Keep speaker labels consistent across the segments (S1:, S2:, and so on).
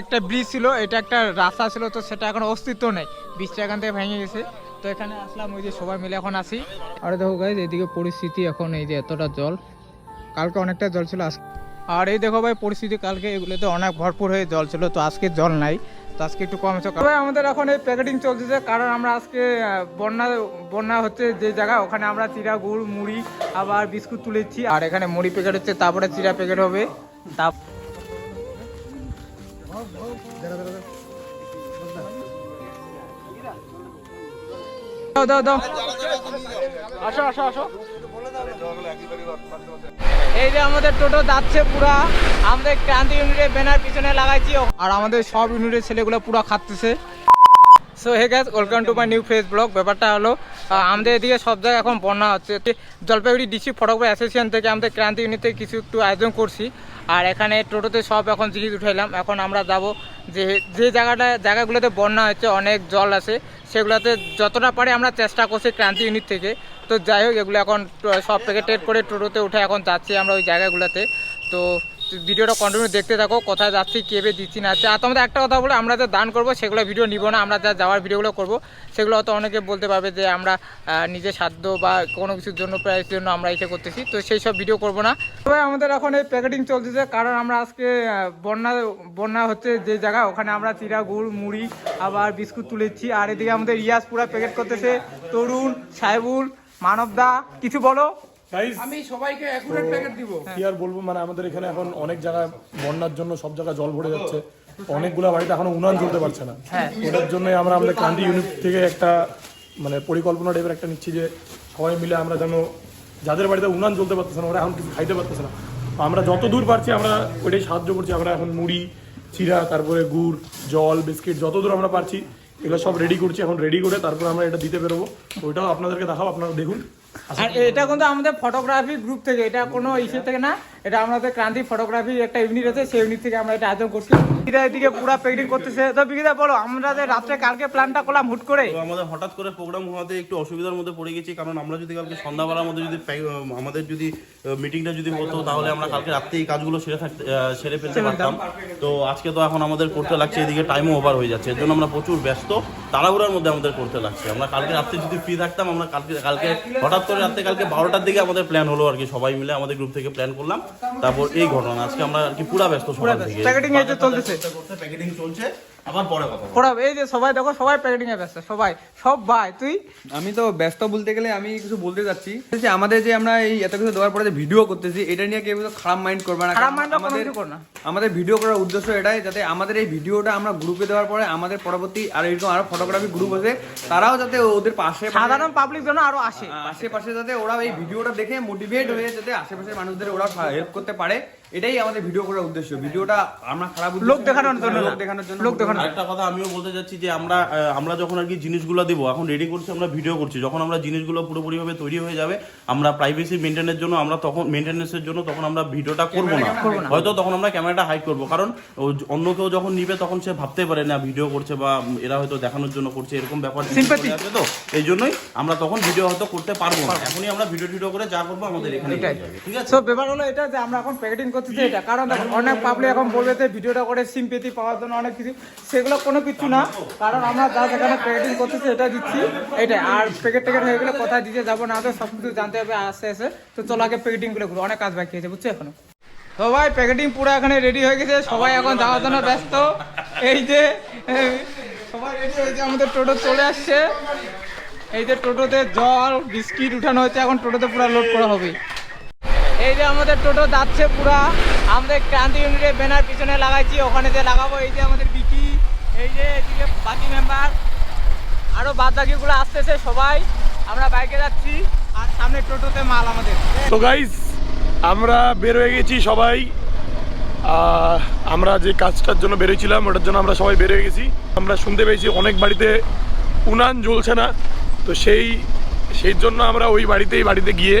S1: একটা ব্রিজ ছিল, এটা একটা রাস্তা ছিল, তো সেটা এখন অস্তিত্ব নেই। ব্রিজটা এখান থেকে ভেঙে গেছে। তো এখানে আসলাম, ওই যে সবাই মিলে এখন আসি আর দেখো গাইজ এদিকে পরিস্থিতি এখন এই যে এতটা জল। কালকে অনেকটা জল ছিল, আজ আর এই দেখো ভাই, পরিস্থিতি কালকে এগুলোতে অনেক ভরপুর হয়ে জল ছিল, তো আজকে জল নাই। তো আজকে একটু কম আছে। তবে আমাদের এখন এই প্যাকেটিং চলতেছে, কারণ আমরা আজকে বন্যা বন্যা হচ্ছে যে জায়গা, ওখানে আমরা চিরা গুড়, মুড়ি, আবার বিস্কুট তুলেছি। আর এখানে মুড়ি প্যাকেট হচ্ছে, তারপরে চিরা প্যাকেট হবে। তা এই যে আমাদের টোটো যাচ্ছে পুরা, আমাদের ক্রান্তি ইউনিটের ব্যানার পিছনে লাগাইছি। আর আমাদের সব ইউনিটের ছেলেগুলো পুরা খাচ্ছে so hey guys welcome to my new face vlog ব্যাপারটা হলো আমাদের এদিকে সব জায়গায় এখন বন্যা হচ্ছে। জলপাইগুড়ি ডিস্ট্রিক্ট ফটোগ্রাফি অ্যাসোসিয়েশন থেকে আমাদের ক্রান্তি ইউনিট থেকে কিছু একটু আয়োজন করছি। আর এখানে টোটোতে সব এখন জিনিস উঠাইলাম, এখন আমরা যাব যে যে জায়গাটা, জায়গাগুলোতে বন্যা হচ্ছে, অনেক জল আছে, সেগুলোতে যতটা পারে আমরা চেষ্টা করছি ক্রান্তি ইউনিট থেকে। তো যাই হোক, এগুলো এখন সব প্যাকেটেড করে টোটোতে উঠে এখন যাচ্ছি আমরা ওই জায়গাগুলোতে। তো ভিডিওটা কন্টিনিউ দেখতে থাকো, কোথায় যাচ্ছি কেবে দিচ্ছি, না আর তোমাদের একটা কথা বলে, আমরা যে দান করব, সেগুলো ভিডিও নিব না, আমরা যা যাওয়ার ভিডিওগুলো করব, সেগুলো হয়তো অনেকে বলতে পারবে যে আমরা নিজের সাধ্য বা কোনো কিছুর জন্য প্রাইস জন্য আমরা এসে করতেছি, তো সেই সব ভিডিও করব না। তবে আমাদের এখন এই প্যাকেটিং চলতেছে, কারণ আমরা আজকে বন্যা বন্যা হচ্ছে যে জায়গা, ওখানে আমরা চিরা, গুড়, মুড়ি, আবার বিস্কুট তুলেছি আর এদিকে আমাদের ইয়াস পুরা প্যাকেট করতেছে, তরুণ, সাহেবুল মানবদা কিছু বলো?
S2: আমি সবাইকে অ্যাকুরেট প্যাকেট দিব।
S3: কি আর বলব? মানে আমাদের এখানে এখন অনেক জায়গায় বন্যার জন্য সব জায়গায় জল ভরে যাচ্ছে। অনেকগুলো বাড়িতে এখনও উনান চলতে পারছে না।
S1: হ্যাঁ।
S3: ওটার জন্য আমরা আমাদের ইউনিট থেকে একটা মানে পরিকল্পনা টাইপের একটা নিচ্ছি যে সবাই মিলে আমরা যেন যাদের বাড়িতে উনান চলতে পারতেছে না ওরা এখন কিছু খাইতে পারতেছে না। আমরা যত দূর পারছি আমরা ওইটাই সাহায্য করছি। আমরা এখন মুড়ি চিরা তারপরে গুড় জল বিস্কিট যত দূর আমরা পারছি এগুলো সব রেডি করছি। এখন রেডি করে তারপর আমরা এটা দিতে বেরোবো। ওইটাও আপনাদেরকে দেখাবো আপনারা দেখুন।
S1: আর এটা কিন্তু আমাদের ফটোগ্রাফি গ্রুপ থেকে এটা কোনো ইস্যু থেকে না। এটা আমাদের ক্রান্তি ফটোগ্রাফি একটা ইউনিট আছে সেই ইউনিট থেকে আমরা এটা আয়োজন করছি। বিকিদা এদিকে পুরা প্যাকেটিং করতেছে। তো বিকিদা বলো আমরা যে রাত্রে কালকে প্ল্যানটা করলাম হুট করে।
S4: তো আমাদের হঠাৎ করে প্রোগ্রাম হওয়াতে একটু অসুবিধার মধ্যে পড়ে গেছি কারণ আমরা যদি কালকে সন্ধ্যাবেলার মধ্যে যদি আমাদের যদি মিটিংটা যদি হতো তাহলে আমরা কালকে রাত্রে এই কাজগুলো সেরে থাকতে সেরে ফেলতে পারতাম। তো আজকে তো এখন আমাদের করতে লাগছে এদিকে টাইমও ওভার হয়ে যাচ্ছে। এর জন্য আমরা প্রচুর ব্যস্ত। তাড়াহুড়ার মধ্যে আমাদের করতে লাগছে। আমরা কালকে রাত্রে যদি ফ্রি থাকতাম আমরা কালকে কালকে হঠাৎ করে রাত্রে কালকে বারোটার দিকে আমাদের প্ল্যান হলো আর কি। সবাই মিলে আমাদের গ্রুপ থেকে প্ল্যান করলাম। তারপর এই ঘটনা। আজকে আমরা আর কি পুরা ব্যস্ত সকাল থেকে।
S1: চলতেছে।
S4: প্যাকেটিং চলছে। আবার পরে কথা বলব।
S1: এই যে সবাই দেখো সবাই প্যাকেটিং এ ব্যস্ত সবাই সব ভাই তুই
S2: আমি তো ব্যস্ত বলতে গেলে আমি কিছু বলতে চাচ্ছি যে আমাদের যে আমরা এই এত কিছু দেওয়ার পরে যে ভিডিও করতেছি এটা নিয়ে কেউ খারাপ মাইন্ড করবে না
S1: খারাপ
S2: কারণ
S1: mind বা কোনো
S2: আমাদের
S1: কিছু করো না।
S2: আমাদের ভিডিও করার উদ্দেশ্য এটাই যাতে আমাদের এই ভিডিওটা আমরা গ্রুপে দেওয়ার পরে আমাদের পরবর্তী আর এরকম আরও ফটোগ্রাফি গ্রুপ আছে তারাও যাতে ওদের পাশে পাশে-
S1: সাধারণ পাবলিক জন্য আরও আসে
S2: আশেপাশে যাতে ওরা এই ভিডিওটা দেখে মোটিভেট হয়ে যাতে আশেপাশের মানুষদের ওরা হেল্প করতে পারে এটাই আমাদের ভিডিও করার উদ্দেশ্য। ভিডিওটা আমরা খারাপ
S1: লোক দেখানোর জন্য
S2: লোক দেখানোর জন্য
S1: লোক দেখানোর
S4: আরেকটা কথা আমিও বলতে চাচ্ছি যে আমরা আমরা যখন আর কি জিনিসগুলো দিব এখন রেডি করছি আমরা ভিডিও করছি যখন আমরা জিনিসগুলো পুরোপুরিভাবে তৈরি হয়ে যাবে আমরা প্রাইভেসি মেনটেনের জন্য আমরা তখন মেনটেন্যান্সের জন্য তখন আমরা ভিডিওটা করব না। হয়তো তখন আমরা ক্যামেরাটা হাইড করব কারণ ও অন্য কেউ যখন নিবে তখন সে ভাবতে পারে না ভিডিও করছে বা এরা হয়তো দেখানোর জন্য করছে এরকম ব্যাপার. তো। এই জন্যই আমরা তখন ভিডিও হয়তো করতে পারব না। এখনই আমরা ভিডিও টিডিও করে যা করব আমাদের এখানে ঠিক আছে?
S1: সো ব্যাপার হলো এটা যে আমরা এখন প্যাকেটিং করতেছি এটা। কারণ অনেক পাবলিক এখন বলবে যে ভিডিওটা করে সিম্পেতি পাওয়ার জন্য অনেক কিছু। সেগুলো কোনো কিছু না। কারণ আমরা যা যেখানে প্যাকেটিং করতেছি, এটা দিচ্ছি। এটাই। আর প্যাকেট ট্যাকেট হয়ে গেলে কোথায় দিতে যাব না তো সব কিছু জানতে হবে, আস্তে আস্তে। তো চলো আগে প্যাকেটিংগুলো করব অনেক কাজ বাকি আছে, বুঝছ এখনও? ভাই প্যাকেটিং পুরো এখানে রেডি হয়ে গেছে। সবাই এখন যাওয়ার জন্য ব্যস্ত। এই যে সবাই রেডি হয়েছে আমাদের টোটো চলে আসছে। এই যে টোটোতে জল, বিস্কিট উঠানো হচ্ছে। এখন টোটোতে পুরো লোড করা হবে এই যে আমাদের টোটো যাচ্ছে পুরা, আমাদের ক্রান্তি ইউনিটের ব্যানার পিছনে লাগাইছি, ওখানে যে লাগাবো, এই যে আমাদের বিকি, এই যে এদিকে বাকি মেম্বার আরও বাদ বাকিগুলো আসতেছে সবাই, আমরা বাইকে যাচ্ছি, আর সামনে টোটোতে মাল আমাদের।
S3: তো গাইস আমরা বের হয়ে গেছি সবাই। আমরা যে কাজটার জন্য বেরিয়েছিলাম ওটার জন্য আমরা সবাই বের হয়ে গেছি। আমরা শুনতে পেয়েছি অনেক বাড়িতে উনান জ্বলছে না, তো সেই সেই জন্য আমরা ওই বাড়িতেই বাড়িতে গিয়ে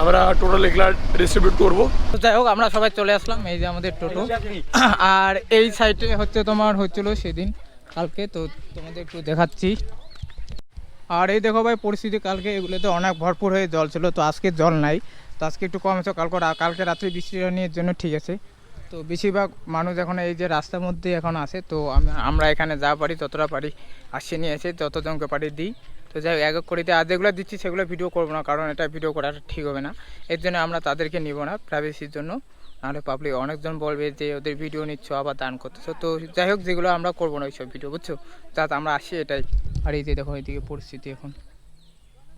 S3: আমরা টোটাল এগুলা ডিস্ট্রিবিউট করব।
S1: যাই হোক, আমরা সবাই চলে আসলাম, এই যে আমাদের টোটো। আর এই সাইডে হচ্ছে তোমার হচ্ছিল সেদিন, কালকে, তো তোমাদের একটু দেখাচ্ছি। আর এই দেখো ভাই, পরিস্থিতি কালকে, এগুলোতে অনেক ভরপুর হয়ে জল ছিল, তো আজকে জল নাই। তো আজকে একটু কম আছে কালকে কালকে রাত্রে বৃষ্টিটা নিয়ে জন্য ঠিক আছে। তো বেশিরভাগ মানুষ এখন এই যে রাস্তার মধ্যে এখন আসে তো আমরা এখানে যা পারি, ততটা পারি আসিয়ে নিয়ে এসে যতজনকে পারি দিই। তো যাই হোক, এক এক করে দিই। আর যেগুলো দিচ্ছি সেগুলো ভিডিও করব না কারণ এটা ভিডিও করাটা ঠিক হবে না। এর জন্য আমরা তাদেরকে নিব না প্রাইভেসির জন্য। নাহলে পাবলিক অনেকজন বলবে যে ওদের ভিডিও নিচ্ছ আবার দান করতেছো। তো যাই হোক যেগুলো আমরা করব না ওইসব ভিডিও বুঝছ? যাতে আমরা আসি এটাই। আর এই যে দেখো এইদিকে পরিস্থিতি এখন।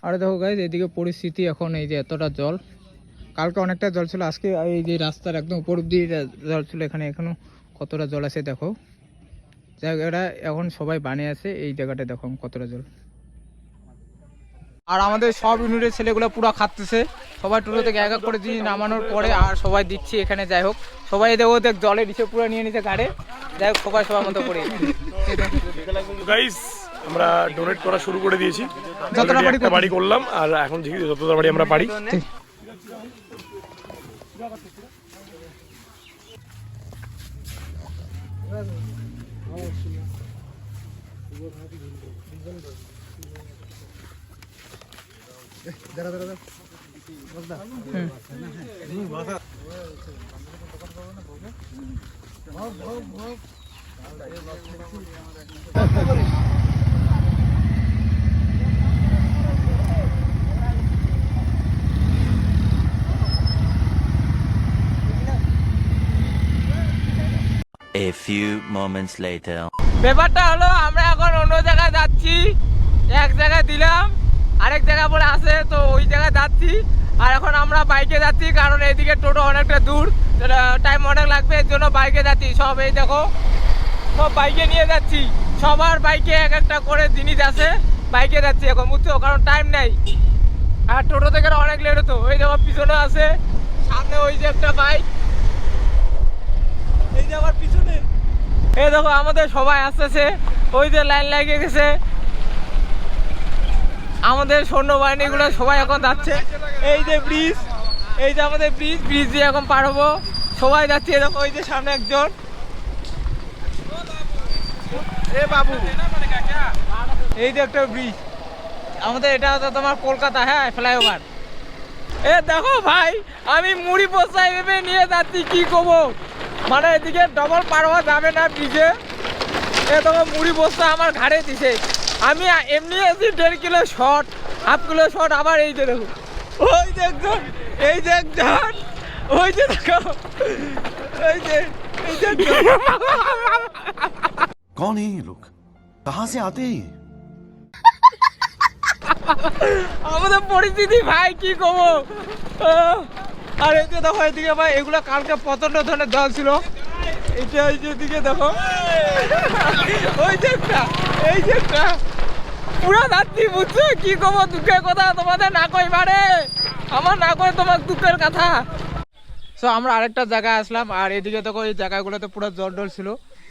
S1: আর দেখো গাইজ এদিকে পরিস্থিতি এখন এই যে এতটা জল। কালকে অনেকটা জল ছিল আজকে এই যে রাস্তার একদম উপর দিয়ে জল ছিল এখানে এখনও কতটা জল আছে দেখো। জায়গাটা এখন সবাই বানিয়ে আছে এই জায়গাটা দেখো কতটা জল। আর আমাদের সব ইউনিটের ছেলেগুলো পুরো খাচ্ছে সবাই টুলো থেকে এক এক করে জিনিস নামানোর পরে আর সবাই দিচ্ছি এখানে যাই হোক। সবাই দেখো দেখ জলে নিচে পুরো নিয়ে নিচে গাড়ে। যাই হোক সবাই সবার মতো করে।
S3: আমরা ডোনেট করা শুরু করে দিয়েছি।
S1: যতটা
S3: একটা বাড়ি করলাম আর এখন যতটা বাড়ি আমরা পারি।
S5: A few moments later.
S1: ব্যাপারটা হলো আমরা এখন অন্য জায়গায় যাচ্ছি। এক জায়গায় দিলাম। আরেক জায়গা বলে আসে তো ওই জায়গায় যাচ্ছি। আর এখন আমরা বাইকে যাচ্ছি, কারণ এইদিকে টোটো অনেকটা দূর। টাইম অনেক লাগবে, এর জন্য বাইকে যাচ্ছি। সব এই দেখো, সব বাইকে নিয়ে যাচ্ছি। সবার বাইকে এক একটা করে জিনিস আছে বাইকে যাচ্ছি এখন, বুঝছ? কারণ টাইম নেই। আর টোটো থেকে অনেক লেট হতো। ওই দেখো, পিছনে আছে, সামনে ওই যে একটা বাইক এই যে আমার পিছনে। এই দেখো, আমাদের সবাই আসতেছে। ওই যে লাইন লাগিয়ে গেছে। আমাদের সৈন্যবাহিনীগুলো সবাই এখন যাচ্ছে। এই যে ব্রিজ, এই যে আমাদের ব্রিজ ব্রিজ দিয়ে এখন পার হব। সবাই যাচ্ছে এরকম ওই যে সামনে একজন। বাবু, এই যে একটা ব্রিজ। আমাদের এটা হচ্ছে তোমার কলকাতা হ্যাঁ ফ্লাইওভার। এ দেখো ভাই, আমি মুড়ি পোসাই ভেবে নিয়ে যাচ্ছি, কি করব? মানে এদিকে ডবল পার হওয়া যাবে না ব্রিজে। এ তোমার মুড়ি বস্তা আমার ঘাড়ে দিছে। আমি আ- এমনি আছি দেড় kilo short half kilo short আবার এই যে দেখো ওই যে একজন এই যে একজন ওই যে দেখো এই যে এই যে একজন।
S6: कौन है ये लोग कहाँ से आते हैं ये
S1: আমাদের পরিস্থিতি ভাই কি করবো আহ, আর এই যে দেখো এদিকে ভাই এগুলো কালকে প্রচন্ড ধরনের জল ছিল এটা এই যে দিকে দেখো। ওই যে একটা, এই যে একটা। পুরো রাত্রি বুঝছ? কি কব দুঃখের কথা? তোমাদের না কই পারে আমার না কই তোমার দুঃখের কথা। সো আমরা আরেকটা জায়গায় আসলাম, আর এদিকে দেখো, এই জায়গাগুলোতে পুরো জল ডল ছিল।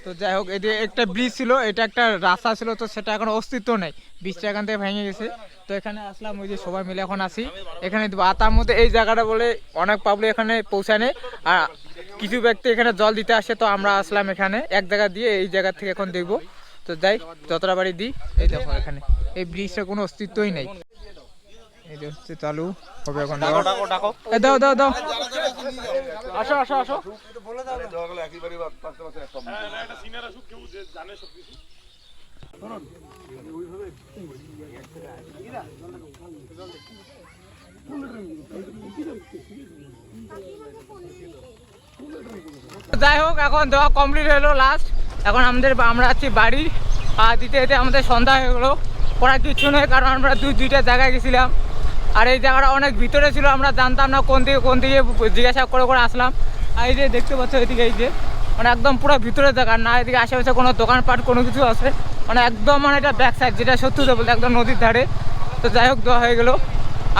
S1: তো যাই হোক এদিকে একটা ব্রিজ ছিল, এটা একটা রাস্তা ছিল, তো সেটা এখন অস্তিত্ব নেই। ব্রিজটা এখান থেকে ভেঙে গেছে। তো এখানে আসলাম, ওই যে সবাই মিলে এখন আসি এখানে। তার মধ্যে এই জায়গাটা বলে অনেক পাবলিক এখানে পৌঁছানে আর কিছু ব্যক্তি এখানে জল দিতে আসে, তো আমরা আসলাম এখানে। এক জায়গা দিয়ে এই জায়গা থেকে এখন দেখব। তো যাই, যতটা বাড়ি দিই। এই দেখো এখানে। এই ব্রিজটার কোনো অস্তিত্বই নেই। এই যে হচ্ছে চালু হবে এখন এ দাও দাও দাও। আসো আসো আসো। যাই হোক এখন দেওয়া কমপ্লিট হলো লাস্ট এখন আমাদের আমরা আছি বাড়ি। আর দিতে দিতে আমাদের সন্ধ্যা হয়ে গেলো। করার কিছু নয় কারণ আমরা দুই দুইটা জায়গায় গেছিলাম। আর এই জায়গাটা অনেক ভিতরে ছিল, আমরা জানতাম না কোন দিকে কোন দিকে জিজ্ঞাসা করে করে আসলাম। আর এই যে দেখতে পাচ্ছ এদিকে, এই যে মানে একদম পুরো ভিতরে জায়গা, না এদিকে আশেপাশে কোনো দোকানপাট, কোনো কিছু আছে। মানে একদম মানে এটা ব্যাক সাইড যেটা সত্যি কথা বলতে একদম নদীর ধারে। তো যাই হোক, দেওয়া হয়ে গেলো।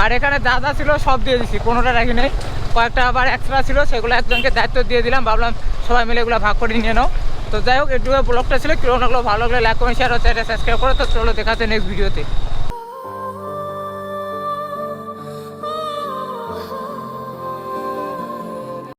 S1: আর এখানে যা যা ছিল সব দিয়ে দিছি, কোনোটা রাখি নাই। কয়েকটা আবার এক্সট্রা ছিল, সেগুলো একজনকে দায়িত্ব দিয়ে দিলাম। ভাবলাম সবাই মিলে এগুলো ভাগ করে নিয়ে নাও। তো যাই হোক এটুকু ব্লগটা ছিল। কেউ লাগল? ভালো লাগলে লাইক কমেন্ট শেয়ার ও চ্যানেল সাবস্ক্রাইব করো। তো চলো দেখাতে নেক্সট ভিডিওতে